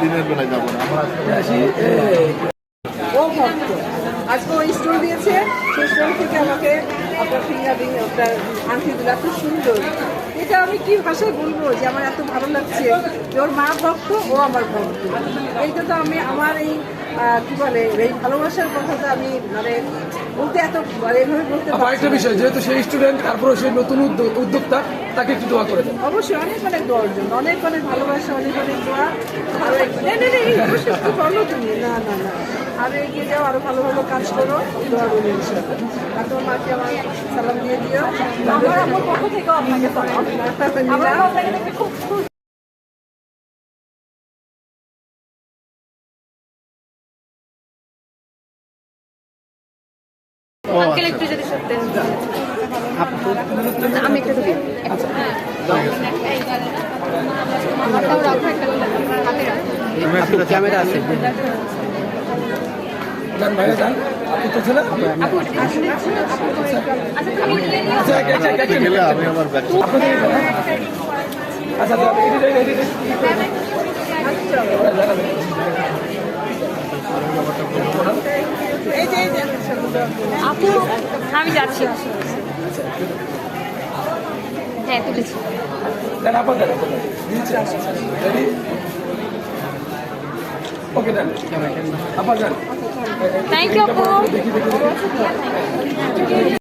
দিনের বেলায় যাব না আমার আজকে আসি এই ও ভক্ত। আজকে ওই স্টোর দিয়েছে সেই স্টোর থেকে আমাকে আপনার ফিঙ্গার আপনার আংটি দিল এত সুন্দর। এটা আমি কি ভাষায় বলব যে আমার এত ভালো লাগছে যে ওর মা ভক্ত ও আমার ভক্ত। এইটা তো আমি আমার এই কি বলে এই ভালোবাসার কথাটা আমি মানে বলতে এত মানে এভাবে বলতে না। বিষয় যেহেতু সেই স্টুডেন্ট তারপরে সেই নতুন উদ্যোক্তা তাকে একটু দোয়া করে দেন। অবশ্যই অনেক অনেক দোয়া অর্জন অনেক অনেক ভালোবাসা অনেক অনেক দোয়া। এক- না না না না। আরও এগিয়ে যাও আরও ভালো ভালো কাজ করো। দোয়া বলি ইনশাআল্লাহ আর তোমার মাকে আমার সালাম দিয়ে দিও। আমার আমার পক্ষ থেকে আপনাকে সালাম। আমার আপনাকে দেখে খুব খুব আঙ্কেল একটু যদি সত্যি আমি একটু দিই রাখো ক্যামেরা আছে। যান ভাইয়া যান। আপনি তো ছিলেন? আচ্ছা আচ্ছা? আচ্ছা আচ্ছা, আপু আমি যাচ্ছি। হ্যাঁ তুলেছি। দেন Okay, done. আবার যান থ্যাংক ইউ আপু